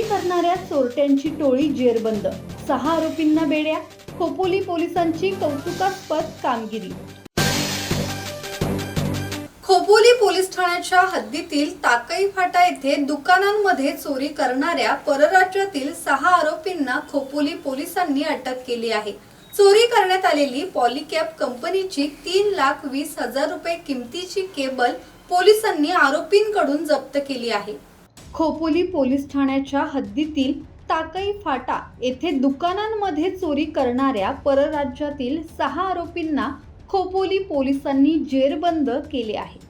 करणाऱ्या चोरट्यांची टोळी जेरबंद. सहा आरोपींना बेड्या. खोपोली पोलिसांची कौतुकास्पद कामगिरी. खोपोली पोलीस ठाण्याच्या हद्दीतील ताकई फाटा येथे दुकानांमध्ये चोरी करणाऱ्या परराज्यातील सहा आरोपींना खोपोली पोलिसांनी अटक केली आहे. चोरी करण्यात आलेली पॉलिकॅप कंपनीची तीन लाख वीस हजार रुपये किमतीची केबल पोलिसांनी आरोपींकडून जप्त केली आहे. खोपोली पोलीस ठाण्याच्या हद्दीतील ताकई फाटा येथे दुकानांमध्ये चोरी करणाऱ्या परराज्यातील सहा आरोपींना खोपोली पोलिसांनी जेरबंद केले आहे.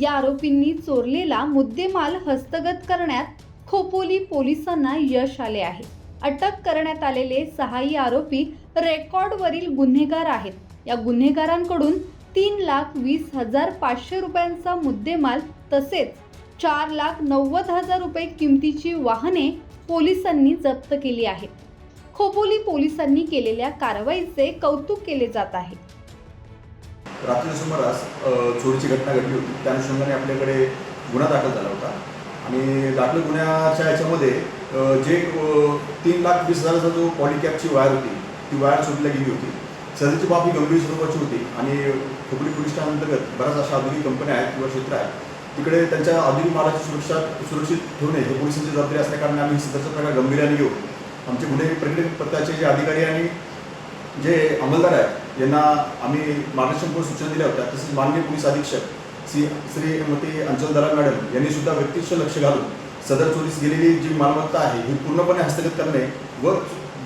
या आरोपींनी चोरलेला मुद्देमाल हस्तगत करण्यात खोपोली पोलिसांना यश आले आहे. अटक करण्यात आलेले सहाही आरोपी रेकॉर्डवरील गुन्हेगार आहेत. या गुन्हेगारांकडून तीन लाख वीस हजार पाचशे रुपयांचा मुद्देमाल तसेच चार लाख नव्वद हजार रुपये किमतीची वाहने पोलिसांनी जप्त केली आहेत. खोपोली पोलिसांनी केलेल्या कारवाईचे कौतुक केले जात आहे. रात्री सुमारास चोरीची घटना घडली होती. त्या अनुषंगाने आपल्याकडे गुन्हा दाखल झाला होता. आणि दाखल गुन्ह्याच्या याच्यामध्ये जे तीन लाख वीस हजाराचा जो पॉलिकॅपची वायर होती ती वायर चोरीला गेली होती. सदरची बाब ही गंभीर स्वरूपाची होती. आणि खोबरी पोलीस स्टेशनअंतर्गत बऱ्याच अशा आधुनिक कंपन्या आहेत किंवा क्षेत्र आहेत तिकडे त्यांच्या आधुनिक मालाची सुरक्षा सुरक्षित ठेवणे हे पोलिसांची जबाबदारी असल्याकारणे आम्ही सदरचा प्रकार गंभीर्याने घेऊ. आमचे गुन्हे प्रकटीत पत्राचे जे अधिकारी आणि जे अंमलदार आहेत यांना आम्ही मार्गदर्शनपूर्व सूचना दिल्या होत्या. तसेच माननीय पोलीस अधीक्षक श्री श्रीमती अंचलदारा मॅडम यांनी सुद्धा व्यक्तिश लक्ष घालून सदर चोरीस गेलेली जी मालमत्ता आहे ही पूर्णपणे हस्तगत करणे व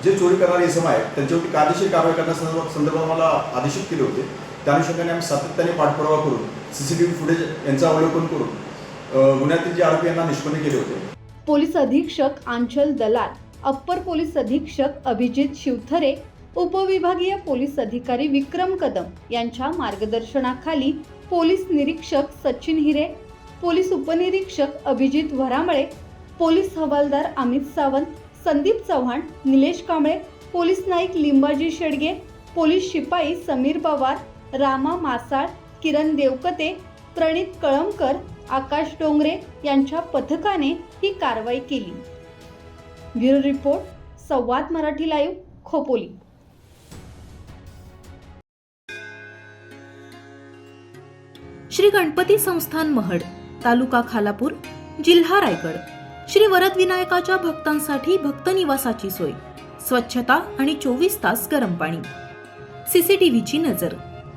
जे चोरी करणारे इसम आहेत त्यांच्यावरती कायदेशीर कारवाई करण्यासंदर्भात संदर्भात मला आदेशित केले होते. त्या अनुषंगाने आम्ही सातत्याने पाठपुरावा करून C C T V footage यांचं अवलोकन करून गुन्ह्यातील जे आरोपी यांना निष्पन्न केले होते. पोलीस अधीक्षक आंचल दलाल अप्पर पोलीस अधीक्षक अभिजित शिवथरे उपविभागीय पोलीस अधिकारी विक्रम कदम यांच्या मार्गदर्शनाखाली पोलीस निरीक्षक सचिन हिरे पोलीस उपनिरीक्षक अभिजित वरामळे पोलीस हवालदार अमित सावंत संदीप चव्हाण निलेश कांबळे पोलीस नाईक लिंबाजी शेडगे पोलीस शिपाई समीर पवार रामा मासाळ किरण देवकते प्रणित कळमकर आकाश डोंगरे यांच्या पथकाने ही कारवाई केली. Bureau report Samvad Marathi live Khopoli. Shri Ganpati संस्थान महड तालुका खालापूर जिल्हा रायगड. श्री वरद विनायकाच्या भक्तांसाठी भक्त निवासाची सोय स्वच्छता आणि चोवीस तास गरम पाणी. सीसीटीव्हीची नजर.